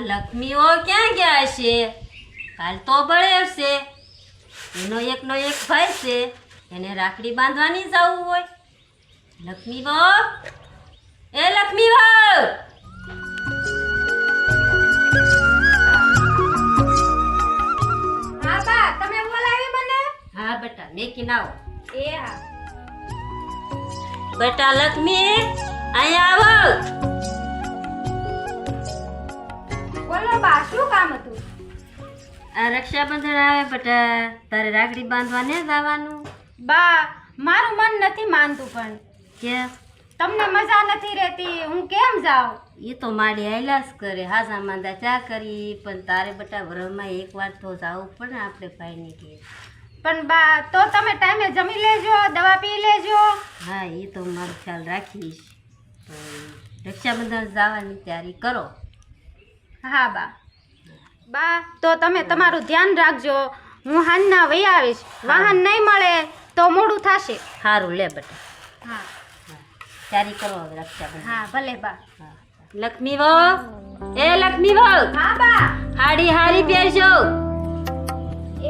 લક્ષ્મીઓ ક્યાં ગયા છે? કાલ તો બળેવ છે એનો એકનો એક ભાઈ છે. એને રાખડી બાંધવાની જવું હોય. લક્ષ્મી બહુ એ લક્ષ્મી બહુ હા બા તમે બોલાવી મને? હા બેટા મેકી નાવો એ હા. બેટા લક્ષ્મી અહીંયા આવો. બોલો બા શું કામ હતું? આ રક્ષાબંધન આવે બટા તારે રાખડી બાંધવા ને જવાનું બા મારું મન નથી માનતું પણ. કે તમને મજા નથી રહેતી હું કેમ જાઉં? એ તો માડી આયલાસ કરે હાજા માંદા ચા કરી? પણ તારે બટા વરમાં એક વાર તો જાવું પડે ને આપણે ભાઈને કે પણ બા તો તમે ટાઈમે જમી લેજો દવા પી લેજો. હા એ તો મારો ખ્યાલ રાખીશ. રક્ષાબંધન જવાની તૈયારી કરો. હા બા. બા તો તમે તમારું ધ્યાન રાખજો. હું હાનના વહી આવીશ. વાહન નહીં મળે તો મોડું થશે. સારું લે બેટા. હા. તૈયારી કરો હવે રક્ષાબંધન. હા ભલે બા. લક્ષ્મી વો એ લક્ષ્મી વો હા બા. હાડી હારી પહેરજો.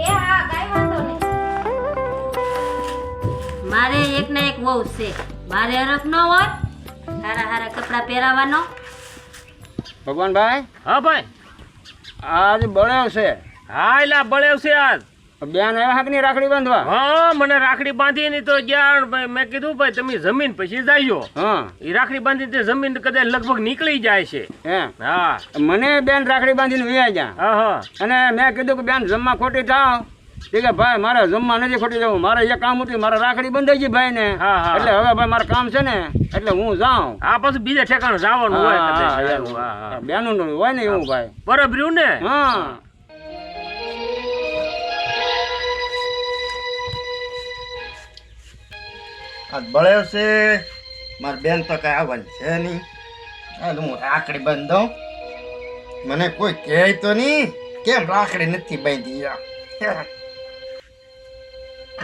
એ હા કાઈ વાંધો નહીં. મારે એક ને એક વહુ છે. મારે હરખ ન હોય હારા હારા કપડાં પહેરાવાનો ભગવાનભાઈ? હા ભાઈ. આજ બળેવ છે. હા એલા બળેવ છે આજ. બેન આવ્યા હાકની રાખડી બાંધવા? હા મને રાખડી બાંધી ની તો ગયા ભાઈ મેં કીધું ભાઈ તમે જમીન પછી જાયો હા. એ રાખડી બાંધી તે જમીન કદાચ લગભગ નીકળી જાય છે. હા. મને બેન રાખડી બાંધીને વ્યા જા. હા હા. અને મેં કીધું કે બેન જમવા ખોટી થાવ. તે કે ભાઈ મારે જમવા નથી ખોટી જવું. મારે એક કામ હતું મારે રાખડી બંધાઈ ગઈ ભાઈ ને. એટલે હવે ભાઈ મારે કામ છે ને એટલે હું જાઉં. આ પછી બીજે ઠેકાણે જવાનું હોય. બેનું નું હોય ને એવું ભાઈ. બરાબર રહ્યું ને? હા. છે. મારી બેન તો કઈ આવવાની છે નહીં. હાલ હું રાખડી બંધ દઉં મને કોઈ કહે તો નહીં. કેમ રાખડી નથી બાંધી તો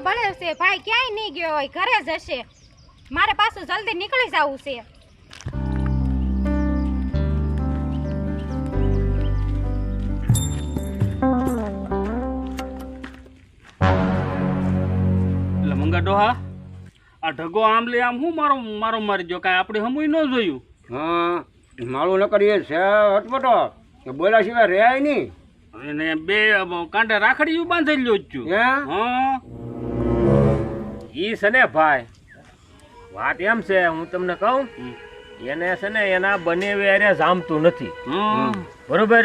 ભલે છે, ભાઈ ક્યાંય નહીં ગયો હોય, ઘરે જ હશે. મારે પાછું જલ્દી નીકળી જવું છે. મંગા ડોહા. આ ઢગો આમ લે આમ હું મારો મારો મારી જો કાંઈ આપણે હમુય ન જોયું. હા મારું ન કરીએ છે અટપટો કે બોલા સિવાય રહ્યા નહીં. એને બે કાંઠે રાખડીયું બાંધેલું જ છું. હે? હા. ઈ છે ને ભાઈ વાત એમ છે હું તમને કહું એને છે ને એના બને વેરે જામતું નથી. બરોબર?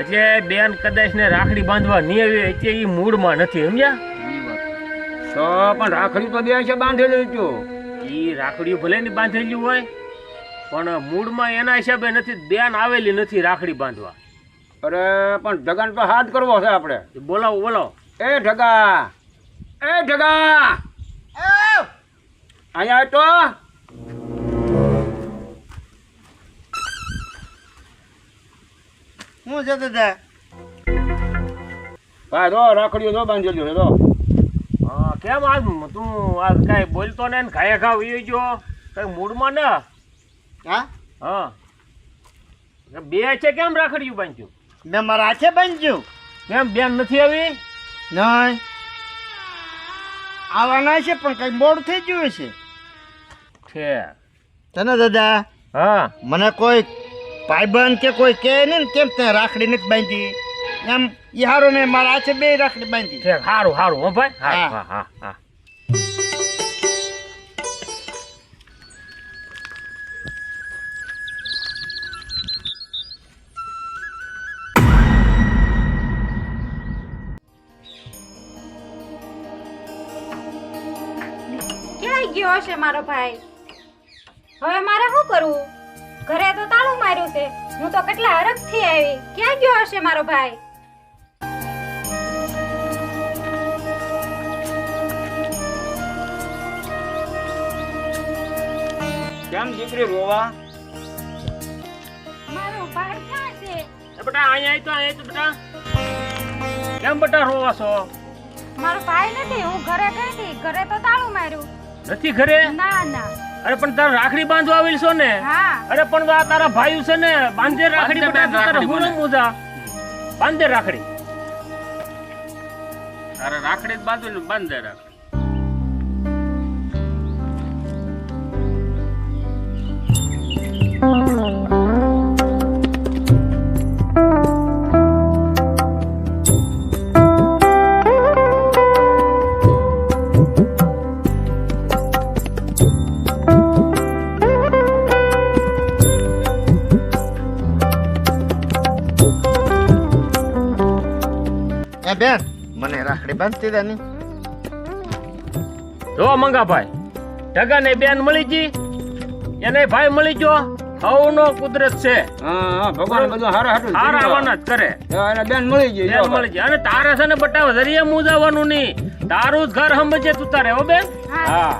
એટલે બેન કદાચ ને રાખડી બાંધવા નહીં આવી એટલે ઈ મૂડમાં નથી સમજ્યા? તો પણ રાખડી તો બે છે બાંધેલી છું ઈ રાખડીઓ ભલે ની બાંધેલી હોય પણ મૂડમાં એના હિસાબે નથી બેન આવેલી નથી રાખડી બાંધવા. અરે પણ ઢગાને તો હાથ કરવો છે આપણે. બોલાવો બોલાવો. એ ઢગા એ ઢગા. અહીંયા તો. હું છે દાદા? ભાઈ જો રાખડીઓ જો બાંધેલી હોય જો. હા કેમ આજ તું આજ કાંઈ બોલતો ને ખાય ખાવ જો કઈ મૂડમાં ને? હા? હા. બે છે કેમ રાખડીયું બાંધ્યું? બે મારા છે બાંધ્યું? કેમ બેન નથી આવી? નહીં. આવવાના છે પણ કઈ મોડું થઈ ગયું છે છે. તને દાદા હા. મને કોઈ ભાઈબંધ કે કોઈ કહે નહીં કેમ તે રાખડી નથી બાંધી? એમ ઈહારો હારો ને મારા હાથે બે રાખડી બાંધી. છે સારું સારું હો ભાઈ. હા હા. હા હા હા. ક્યાંય ગયો હશે મારો ભાઈ? હવે મારે શું કરવું? ઘરે તો તાળું માર્યું છે. હું તો કેટલા હરખથી આવી. ક્યાં ગયો હશે મારો ભાઈ? કેમ દીકરી રોવા? મારો ભાઈ ક્યાં છે એ બેટા અહીંયા તો અહીંયા તો બેટા. કેમ બેટા રોવા છો? મારો ભાઈ નથી હું ઘરે ગઈ હતી. ઘરે તો તાળું માર્યું. નથી ઘરે? ના ના. અરે પણ તારે રાખડી બાંધવા આવેલ છો ને? અરે પણ આ તારા ભાઈ છે ને બાંધે રાખડી બાંધે બેટા તારે રાખડી હું ન જા બાંધે રાખડી. તારા રાખડી જ ને બાંધે રાખ એ બેન મને રાખડી બાંધતી દે ની જો મંગાભાઈ ઢગા ને બેન મળી ગઈ એને ભાઈ મળી ગયો હવનો કુદરત છે. હા ભગવાન બધું હારા હાટું હાર આવવાના જ કરે. એને બેન મળી ગઈ બેન મળી ગઈ. અને તારે છે ને બટાવ જરીએ મૂજાવાનું નહીં. તારું જ ઘર સમજે તું તારે હો બેન? હા.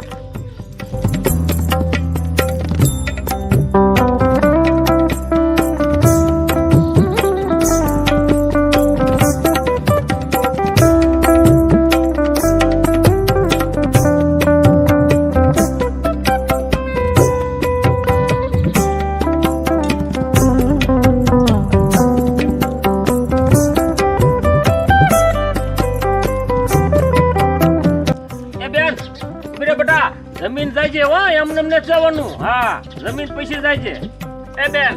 જવાનું હા જમીન પૈસે જાય છે. એ બેન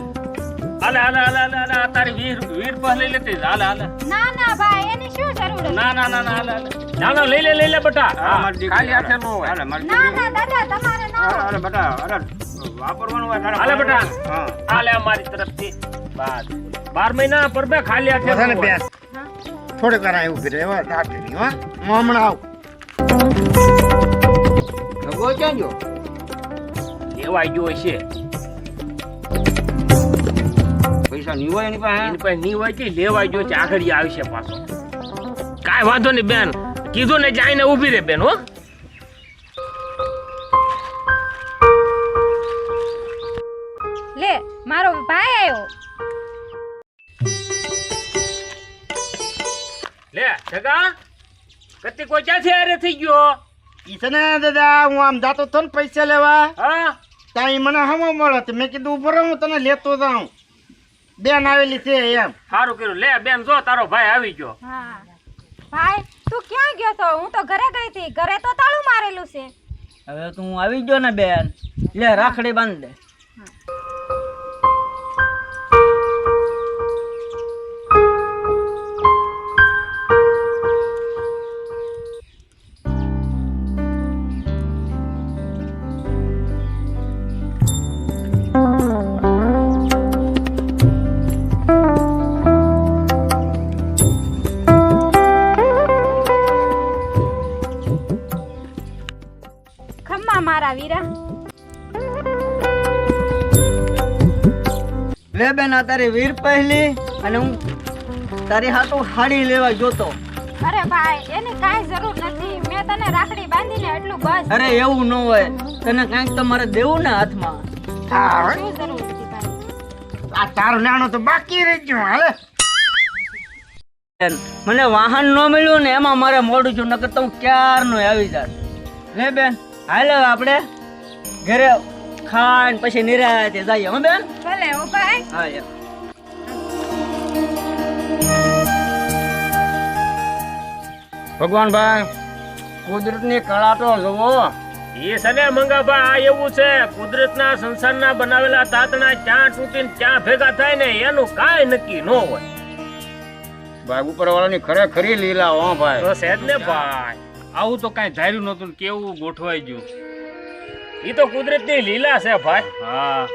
હાલે હાલે હાલે હાલે હાલે આ તારી વીર વીર પાસ લઈ લેતી હાલે હાલે. ના ના ભાઈ એની શું જરૂર ના ના ના ના હાલે ના ના લઈ લે લઈ લે બેટા. ખાલી હાથે નો હોય. હાલે, મારી ના ના દાદા તમારે ના અરે, અરે બેટા અરે વાપરવાનું હોય તારે હાલે બેટા. હા. હાલે અમારી તરફથી. બાદ. બાર મહિના પર બે ખાલી હાથે બધાને ન. બેસ. થોડે વાર એવું કરે એવા હો દાટીની હા. હું હમણાં આવું. ભગવો ક્યાં ગયો? લેવાઈ ગયો છે. પૈસા નહીં હોય એની પાસે? એની પાસે નહીં હોય કે લેવાઈ ગયો છે આગળ આવશે પાછો. કાંઈ વાંધો નહીં બેન. કીધું ને જઈને ઊભી રે બેન હો. લે મારો ભાઈ આવ્યો લે જગા કતી કોઈ ક્યાંથી આરે થઈ ગયો? ઈ છે ને દાદા હું આમ જાતો તો ને પૈસા લેવા. હા? ત્યાં મને હમો મળે તો મેં કીધું ઊભો રહો હું તને લેતો જાઉં. બેન આવેલી છે એમ. સારું કર્યું. લે બેન જો તારો ભાઈ આવી ગયો. હા. ભાઈ તું ક્યાં ગયો તો? હું તો ઘરે ગઈ હતી. ઘરે તો તાળું મારેલું છે. હવે તું આવી ગયો ને બેન. લે રાખડી બાંધ દે. મારા વીરા લે બેન આ તારી વીર પહેલી અને હું તારી હાથું હાડી લેવા જોતો અરે ભાઈ એની કાંઈ જરૂર નથી. મેં તને રાખડી બાંધીને એટલું બસ. અરે એવું ન હોય. તને કાંઈક તો મારે દેવું ને હાથમાં. શું જરૂર હતી ભાઈ? આ તારું નાણું તો બાકી રહી ગયું હાલે. બેન મને વાહન ન મળ્યું ને એમાં મારે મોડું છું નકર તો હું ક્યારનું આવી જાત. લે બેન હાલ આપણે ઘરે ખાન પછી નિરાતે જઈએ હો બેન? ભલે ઓ ભાઈ. હા યાર ભગવાન ભાઈ કુદરતની કળા તો જુઓ એ સને મંગાભા આ એવું છે કુદરતના સંસારના બનાવેલા તાતણા ક્યાં તૂટીને ક્યાં ભેગા થાય ને એનું કાંઈ નક્કી ન હોય. ભાઈ ઉપરવાળાની ખરેખરી લીલા હો ભાઈ. તો સહેજ ને ભાઈ આવું તો કાંઈ ધાર્યું નતું કેવું ગોઠવાઈ ગયું. એ તો કુદરતની લીલા છે ભાઈ. હા.